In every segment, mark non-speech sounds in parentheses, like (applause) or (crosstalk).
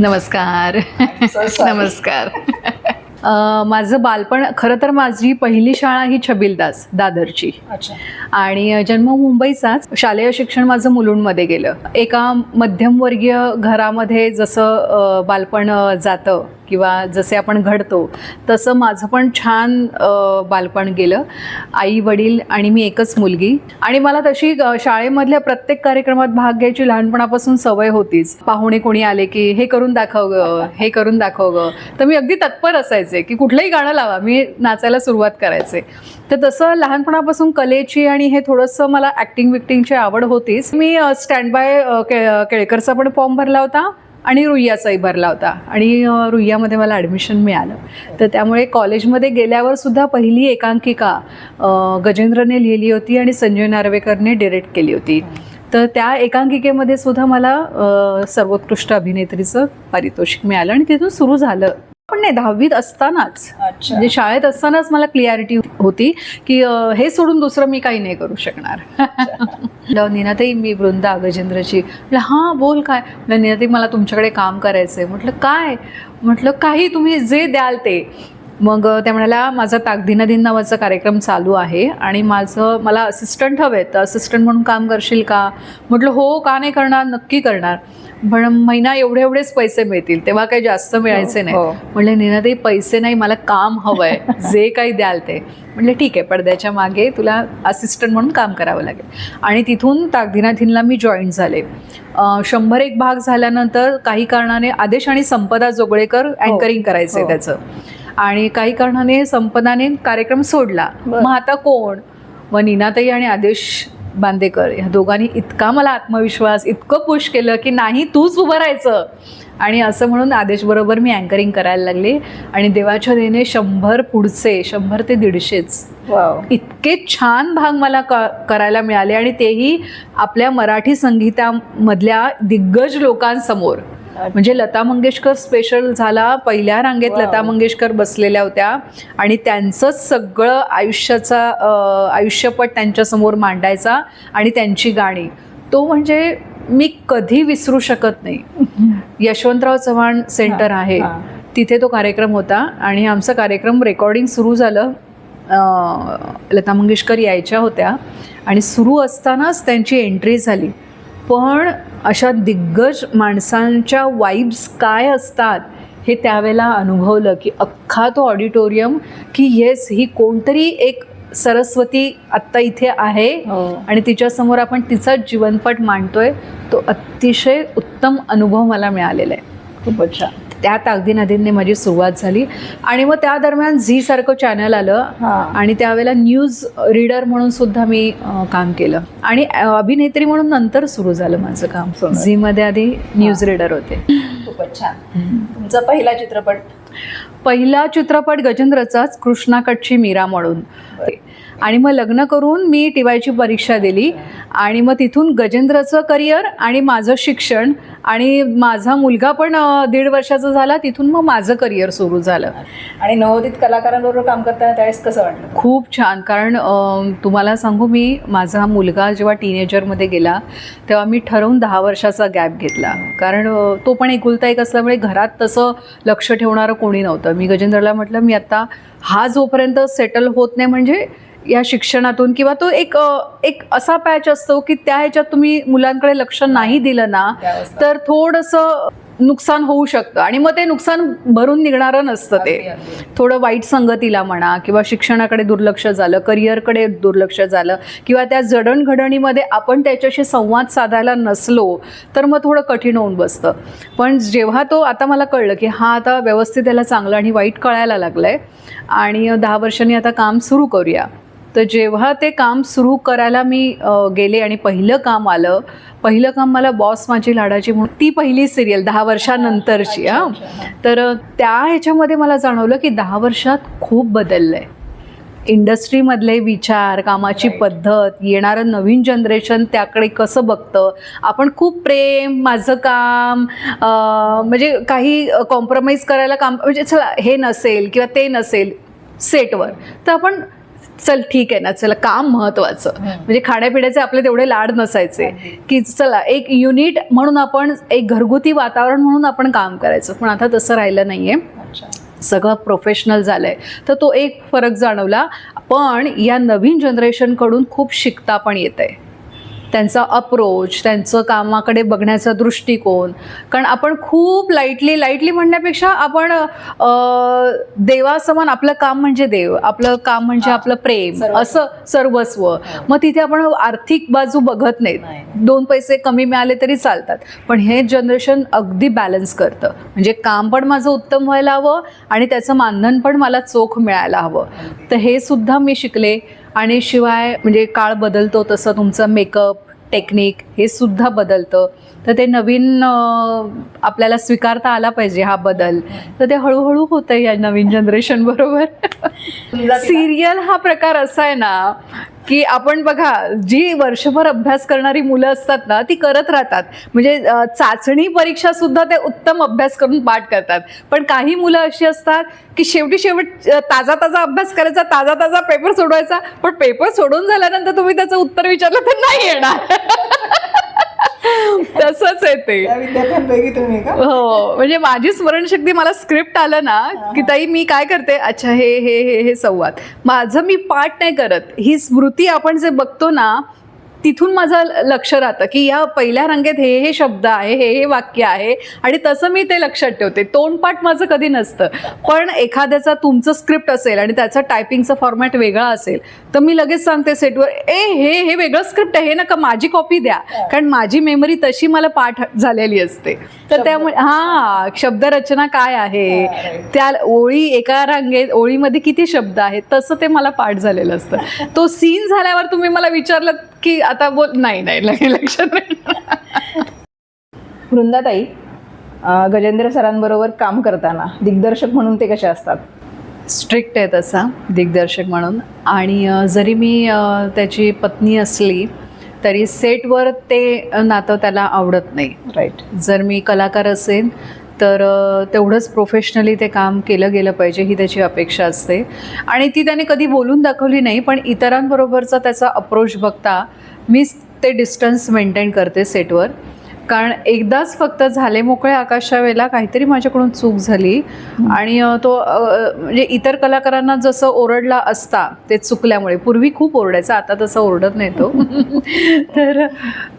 नमस्कार. नमस्कार माझं बालपण खरं तर माझी पहिली शाळा ही छबिलदास दादरची. आणि जन्म मुंबईचाच. शालेय शिक्षण माझं मुलुंडमध्ये गेलं. एका मध्यमवर्गीय घरामध्ये जसं बालपण जातं किंवा जसे आपण घडतो तसं माझं पण छान बालपण गेलं. आई वडील आणि मी एकच मुलगी. आणि मला तशी शाळेमधल्या प्रत्येक कार्यक्रमात भाग घ्यायची लहानपणापासून सवय होतीच. पाहुणे कोणी आले की हे करून दाखव ग हे करून दाखव ग. तर मी अगदी तत्पर असायचे. की कुठलंही गाणं लावा मी नाचायला सुरुवात करायचे. तर तसं लहानपणापासून कलेची आणि हे थोडंसं मला ॲक्टिंग विक्टिंगची आवड होतीच. मी स्टँड बाय केळकरचा पण फॉर्म भरला होता आणि रुईयाचाही भरला होता. आणि रुईयामध्ये मला ॲडमिशन मिळालं. तर त्यामुळे कॉलेजमध्ये गेल्यावर सुद्धा पहिली एकांकिका गजेंद्रने लिहिली होती आणि संजय नार्वेकरने डिरेक्ट केली होती. तर त्या एकांकिकेमध्ये सुद्धा मला सर्वोत्कृष्ट अभिनेत्रीचं पारितोषिक मिळालं आणि तिथून सुरू झालं. पण नाही दहावीत असतानाच. म्हणजे शाळेत असतानाच मला क्लिअरिटी होती की अ, हे सोडून दुसरं मी काही नाही करू शकणार. म्हटलं, नीनाताई मी वृंदा गजेंद्रची म्हटलं हां बोल काय? म्हटलं नीनाताई मला तुमच्याकडे काम करायचं आहे म्हटलं काय? म्हटलं काही तुम्ही जे द्याल ते. मग त्या म्हणाल्या माझा ताकदीना दिन नावाचा कार्यक्रम चालू आहे आणि माझं मला असिस्टंट हवे तर असिस्टंट म्हणून काम करशील का? म्हटलं हो का नाही करणार? नक्की करणार. पण महिना एवढे एवढेच पैसे मिळतील तेव्हा काही जास्त मिळायचे नाही. हो. म्हणले नीनाताई पैसे नाही मला काम हवंय जे काही द्याल ते. म्हणले ठीक आहे पडद्याच्या मागे तुला असिस्टंट म्हणून काम करावं लागेल. आणि तिथून ताकदिनाथीनला मी जॉईन झाले. शंभर एक भाग झाल्यानंतर काही कारणाने आदेश आणि संपदा जोगळेकर अँकरिंग करायचे हो. त्याचं. आणि काही कारणाने संपदाने कार्यक्रम सोडला. मग आता कोण? मग नीनाताई आणि आदेश बांदेकर ह्या दोघांनी इतका मला आत्मविश्वास इतकं पुश केलं की नाही तूच उभं राहायचं. आणि असं म्हणून आदेशबरोबर मी अँकरिंग करायला लागले. आणि देवाच्या देणे शंभर पुढचे शंभर ते दीडशेच वाव इतके छान भाग मला क करायला मिळाले. आणि तेही आपल्या मराठी संगीतामधल्या दिग्गज लोकांसमोर. म्हणजे लता मंगेशकर स्पेशल झाला. पहिल्या रांगेत. लता मंगेशकर बसलेल्या होत्या. आणि त्यांचंच सगळं आयुष्याचा आयुष्यपट त्यांच्यासमोर मांडायचा आणि त्यांची गाणी. तो म्हणजे मी कधी विसरू शकत नाही. (laughs) यशवंतराव चव्हाण सेंटर आहे. तिथे तो कार्यक्रम होता आणि आमचा कार्यक्रम रेकॉर्डिंग सुरू झालं. लता मंगेशकर यायच्या होत्या. आणि सुरू असतानाच त्यांची एंट्री झाली. पण अशा दिग्गज माणसांच्या वाईब्स काय असतात हे त्यावेळेला अनुभवलं की अख्खा तो ऑडिटोरियम की येस ही कोणतरी एक सरस्वती आत्ता इथे आहे हो. आणि तिच्यासमोर आपण तिचाच जीवनपट मांडतोय तो अतिशय उत्तम अनुभव मला मिळालेला आहे. खूपच छान. त्या ताकदी नदींनी माझी सुरुवात झाली. आणि मग त्या दरम्यान झी सारखं चॅनल आलं आणि त्यावेळेला न्यूज रीडर म्हणून सुद्धा मी काम केलं. आणि अभिनेत्री म्हणून नंतर सुरू झालं माझं काम. सुंदर. झीमध्ये आधी न्यूज रीडर होते. खूपच छान. तुमचा पहिला चित्रपट? पहिला चित्रपट गजेंद्रचाच कृष्णाकडची मीरा म्हणून. आणि मग लग्न करून मी टी वायची परीक्षा दिली. आणि मग तिथून गजेंद्रचं करिअर आणि माझं शिक्षण आणि माझा मुलगा पण दीड वर्षाचा झाला. तिथून मग माझं करिअर सुरू झालं. आणि नवोदित कलाकारांबरोबर काम करताना त्यावेळेस कसं वाटलं? खूप छान. कारण तुम्हाला सांगू मी माझा मुलगा जेव्हा टीनेजरमध्ये गेला तेव्हा मी ठरवून दहा वर्षाचा गॅप घेतला. कारण तो पण एकुलता एक असल्यामुळे घरात तसं लक्ष ठेवणारं कोणी नव्हतं. मी गजेंद्रला म्हटलं मी आत्ता हा जोपर्यंत सेटल होत नाही म्हणजे या शिक्षणातून किंवा तो एक एक असा पॅच असतो की त्या ह्याच्यात तुम्ही मुलांकडे लक्ष नाही दिलं ना तर थोडंसं नुकसान होऊ शकतं. आणि मग ते नुकसान भरून निघणारं नसतं ते. थोडं वाईट संगतीला म्हणा किंवा शिक्षणाकडे दुर्लक्ष झालं करिअरकडे दुर्लक्ष झालं किंवा त्या जडणघडणीमध्ये आपण त्याच्याशी संवाद साधायला नसलो तर मग थोडं कठीण होऊन बसतं. पण जेव्हा तो आता मला कळलं की हा आता व्यवस्थित त्याला चांगलं आणि वाईट कळायला लागलं आहे आणि दहा वर्षांनी आता काम सुरू करूया. तर जेव्हा ते काम सुरू करायला मी गेले आणि पहिलं काम आलं पहिलं काम मला बॉस माझी लाडाची म्हणून ती पहिली सिरियल दहा वर्षानंतरची हां. तर त्या ह्याच्यामध्ये मला जाणवलं की दहा वर्षात खूप बदललं आहे इंडस्ट्रीमधले विचार कामाची. पद्धत येणारं नवीन जनरेशन त्याकडे कसं बघतं आपण खूप प्रेम माझं काम म्हणजे काही कॉम्प्रोमाइज करायला काम म्हणजे चला हे नसेल किंवा ते नसेल सेटवर तर आपण चल ठीक आहे ना चला काम महत्वाचं. म्हणजे खाण्यापिण्याचे आपले तेवढे लाड नसायचे. की चला एक युनिट म्हणून आपण एक घरगुती वातावरण म्हणून आपण काम करायचं. पण आता तसं राहिलं नाहीये. सगळं प्रोफेशनल झालंय. तर तो एक फरक जाणवला. पण या नवीन जनरेशनकडून खूप शिकता पण येत आहे त्यांचा अप्रोच त्यांचं कामाकडे बघण्याचा दृष्टिकोन. कारण आपण खूप लाईटली लाईटली म्हणण्यापेक्षा आपण देवासमान आपलं काम म्हणजे देव आपलं काम म्हणजे हा. आपलं प्रेम. असं सर्वस्व. मग तिथे आपण आर्थिक बाजू बघत नाहीत. नाही. दोन पैसे कमी मिळाले तरी चालतात. पण हे जनरेशन अगदी बॅलन्स करतं. म्हणजे काम पण माझं उत्तम व्हायला हवं आणि त्याचं मानधन पण मला चोख मिळायला हवं. तर हे सुद्धा मी शिकले. आणि शिवाय म्हणजे काळ बदलतो तसं तुमचं मेकअप टेक्निक हे सुद्धा बदलतं. तर ते नवीन आपल्याला स्वीकारता आला पाहिजे हा बदल. तर ते हळूहळू होतं या नवीन जनरेशन बरोबर. सिरियल हा प्रकार असा आहे ना की आपण बघा जी वर्षभर अभ्यास करणारी मुलं असतात ना ती करत राहतात. म्हणजे चाचणी परीक्षा सुद्धा ते उत्तम अभ्यास करून पाठ करतात. पण काही मुलं अशी असतात की शेवटी शेवट ताजा ताजा अभ्यास करायचा ताजा ताजा पेपर सोडवायचा. पण पेपर सोडून झाल्यानंतर तुम्ही त्याचं उत्तर विचारलं तर नाही येणार. (laughs) तसंच आहे ते. त्या विद्यार्थ्यांपैकी तुम्ही का? हो म्हणजे माझी स्मरणशक्ती मला स्क्रिप्ट आलं ना की ताई मी काय करते? अच्छा हे हे हे हे संवाद. माझं मी पाठ नाही करत. ही स्मृती आपण जे बघतो ना तिथून माझं लक्ष राहतं की या पहिल्या रंगेत हे हे शब्द आहे हे हे वाक्य आहे आणि तसं मी ते लक्षात ठेवते. तोंडपाठ माझं कधी नसतं. पण एखाद्याचा तुमचं स्क्रिप्ट असेल आणि त्याचा टायपिंगचा फॉर्मॅट वेगळा असेल तर मी लगेच सांगते सेटवर ए हे हे वेगळं स्क्रिप्ट आहे हे नका माझी कॉपी द्या. कारण माझी मेमरी तशी मला पाठ झालेली असते. तर. त्यामुळे हा शब्दरचना काय आहे? हा. त्या ओळी एका रांगेत ओळीमध्ये किती शब्द आहेत? तसं ते मला पाठ झालेलं असतं. तो सीन झाल्यावर तुम्ही मला विचारलं की आता बोल नाही नाही लगे लक्षात नाही वृंदाताई गजेंद्र सरांबरोबर काम करताना दिग्दर्शक म्हणून ते कसे असतात? स्ट्रिक्ट आहे तसा दिग्दर्शक म्हणून. आणि जरी मी त्याची पत्नी असली तरी सेटवर ते नातं त्याला आवडत नाही. राईट जर मी कलाकार असेन तर तेवढंच प्रोफेशनली ते काम केलं गेलं पाहिजे ही त्याची अपेक्षा असते. आणि ती त्याने कधी बोलून दाखवली नाही पण इतरांबरोबरचा त्याचा अप्रोच बघता मीच ते डिस्टन्स मेंटेन करते सेटवर कारण एकदाच फक्त झाले मोकळे आकाशच्या वेळेला काहीतरी माझ्याकडून चूक झाली. आणि तो म्हणजे इतर कलाकारांना जसं ओरडला असता ते चुकल्यामुळे. पूर्वी खूप ओरडायचा आता तसं ओरडत नाही तो. (laughs) तर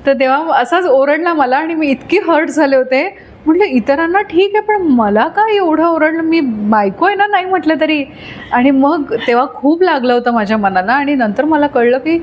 तर तेव्हा असाच ओरडला मला आणि मी इतकी हर्ट झाले होते. म्हटलं इतरांना ठीक आहे पण मला काय एवढं ओरडलं? मी बायको आहे ना नाही म्हटलं तरी. आणि मग तेव्हा खूप लागलं होतं माझ्या मनाला आणि नंतर मला कळलं की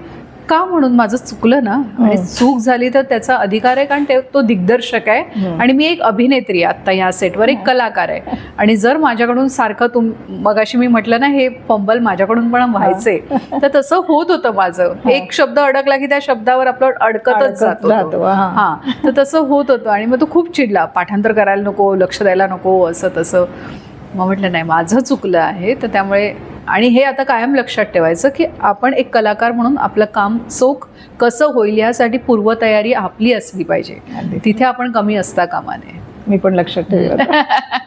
का म्हणून माझं चुकलं ना? आणि हं. चूक झाली तर त्याचा अधिकार आहे कारण ते तो दिग्दर्शक आहे. हं. आणि मी एक अभिनेत्री आहे आत्ता ह्या सेटवर एक कलाकार आहे. आणि जर माझ्याकडून सारखं तुम मगाशी मी म्हटलं ना हे पंबल माझ्याकडून पण व्हायचे. (laughs) तर तसं होत होतं माझं. एक शब्द अडकला की त्या शब्दावर आपलं अडकतच अडकत जातो. हा. हा. तर तसं होत होतं. आणि मग तो खूप चिडला. पाठांतर करायला नको लक्ष द्यायला नको असं तसं. मग म्हटलं नाही माझं चुकलं आहे. तर त्यामुळे आणि हे आता कायम लक्षात ठेवायचं की आपण एक कलाकार म्हणून आपलं काम चोख कसं होईल यासाठी पूर्वतयारी आपली असली पाहिजे. तिथे आपण कमी असता कामा नये. मी पण लक्षात ठेवलं (laughs)